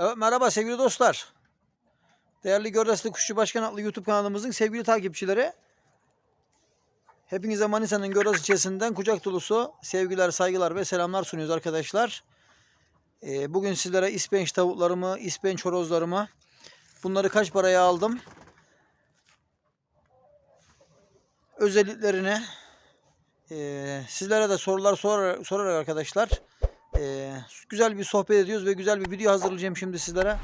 Evet, merhaba sevgili dostlar. Değerli Gördesli Kuşçu Başkan adlı YouTube kanalımızın sevgili takipçileri. Hepinize Manisa'nın Gördes ilçesinden kucak dolusu sevgiler, saygılar ve selamlar sunuyoruz arkadaşlar. Ee, bugün sizlere ispenç tavuklarımı, ispenç horozlarımı bunları kaç paraya aldım? Özelliklerini ee, sizlere de sorular sorarak, sorarak arkadaşlar ee, güzel bir sohbet ediyoruz ve güzel bir video hazırlayacağım şimdi sizlere.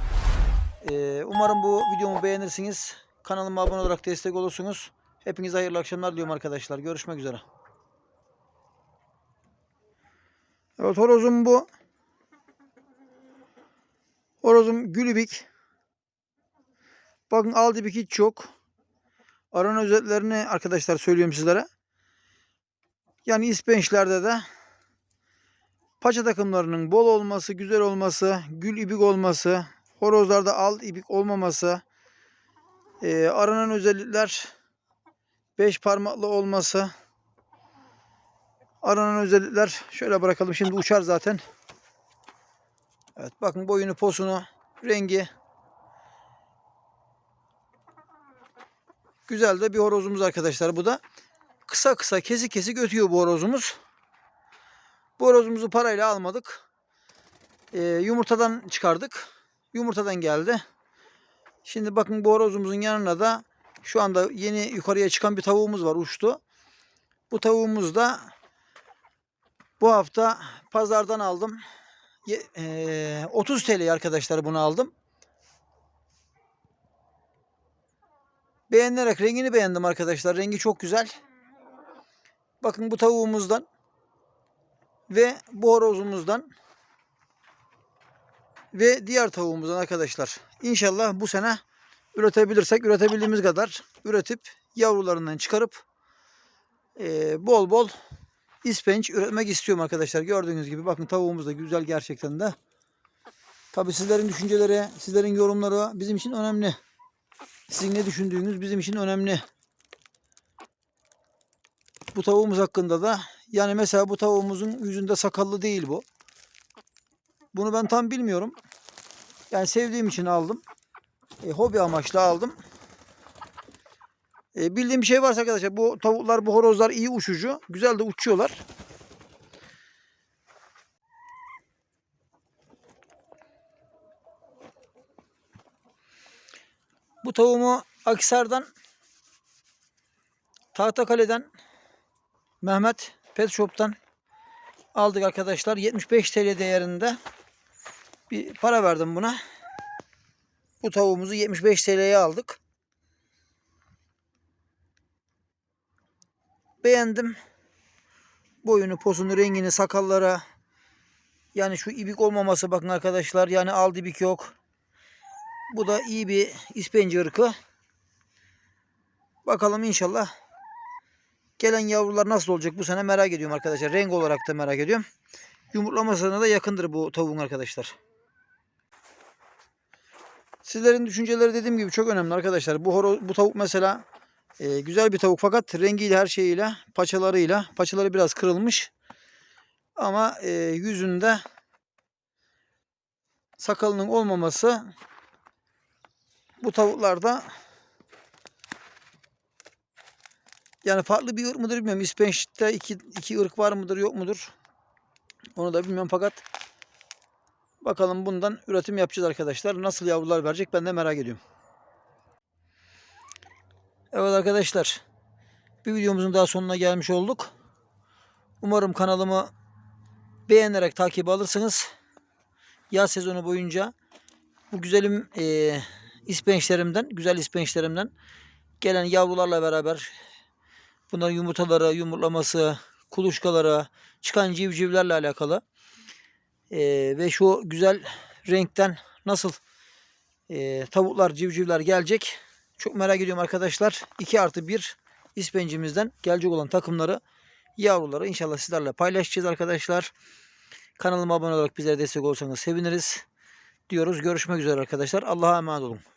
Ee, umarım bu videomu beğenirsiniz. Kanalıma abone olarak destek olursunuz. Hepinize hayırlı akşamlar diliyorum arkadaşlar. Görüşmek üzere. Evet horozum bu. Horozum gülübik. Bakın aldibik hiç yok. Aran özelliklerini arkadaşlar söylüyorum sizlere. Yani ispençlerde de paça takımlarının bol olması, güzel olması, gül ibik olması, horozlarda al ibik olmaması, e, aranan özellikler beş parmaklı olması, aranan özellikler şöyle bırakalım şimdi uçar zaten. Evet bakın boyunu, posunu, rengi güzel de bir horozumuz arkadaşlar bu da. Kısa kısa kesik kesik ötüyor bu horozumuz. Bu horozumuzu parayla almadık. Ee, yumurtadan çıkardık. Yumurtadan geldi. Şimdi bakın bu horozumuzun yanına da şu anda yeni yukarıya çıkan bir tavuğumuz var uçtu. Bu tavuğumuz da bu hafta pazardan aldım. Ee, 30 TL arkadaşlar bunu aldım. Beğenerek rengini beğendim arkadaşlar. Rengi çok güzel. Bakın bu tavuğumuzdan ve bu ve diğer tavuğumuzdan arkadaşlar. İnşallah bu sene üretebilirsek üretebildiğimiz kadar üretip yavrularından çıkarıp eee, bol bol ispenç üretmek istiyorum arkadaşlar. Gördüğünüz gibi bakın tavuğumuz da güzel gerçekten de. Tabi sizlerin düşünceleri, sizlerin yorumları bizim için önemli. Sizin ne düşündüğünüz bizim için önemli. Bu tavuğumuz hakkında da yani mesela bu tavuğumuzun yüzünde sakallı değil bu. Bunu ben tam bilmiyorum. Yani sevdiğim için aldım. E, hobi amaçlı aldım. E, bildiğim bir şey varsa arkadaşlar bu tavuklar bu horozlar iyi uçucu. Güzel de uçuyorlar. Bu tavuğumu Akisar'dan Tahtakale'den Mehmet Pet Shop'tan aldık arkadaşlar. 75 TL değerinde bir para verdim buna. Bu tavuğumuzu 75 TL'ye aldık. Beğendim. Boyunu, posunu, rengini, sakallara yani şu ibik olmaması bakın arkadaşlar. Yani al dibik yok. Bu da iyi bir ispenci ırkı. Bakalım inşallah Gelen yavrular nasıl olacak bu sene merak ediyorum arkadaşlar. Renk olarak da merak ediyorum. Yumurtlamasına da yakındır bu tavuğun arkadaşlar. Sizlerin düşünceleri dediğim gibi çok önemli arkadaşlar. Bu horo, bu tavuk mesela e, güzel bir tavuk fakat rengiyle her şeyiyle, paçalarıyla, paçaları biraz kırılmış. Ama e, yüzünde sakalının olmaması bu tavuklarda Yani farklı bir ırk mıdır bilmiyorum. İspenç'te iki, iki ırk var mıdır yok mudur? Onu da bilmiyorum fakat bakalım bundan üretim yapacağız arkadaşlar. Nasıl yavrular verecek ben de merak ediyorum. Evet arkadaşlar. Bir videomuzun daha sonuna gelmiş olduk. Umarım kanalımı beğenerek takip alırsınız. Yaz sezonu boyunca bu güzelim e, ispençlerimden, güzel ispençlerimden gelen yavrularla beraber Bunların yumurtaları, yumurtlaması, kuluçkaları, çıkan civcivlerle alakalı. Ee, ve şu güzel renkten nasıl e, tavuklar, civcivler gelecek. Çok merak ediyorum arkadaşlar. 2 artı 1 ispencimizden gelecek olan takımları, yavruları inşallah sizlerle paylaşacağız arkadaşlar. Kanalıma abone olarak bizlere destek olursanız seviniriz diyoruz. Görüşmek üzere arkadaşlar. Allah'a emanet olun.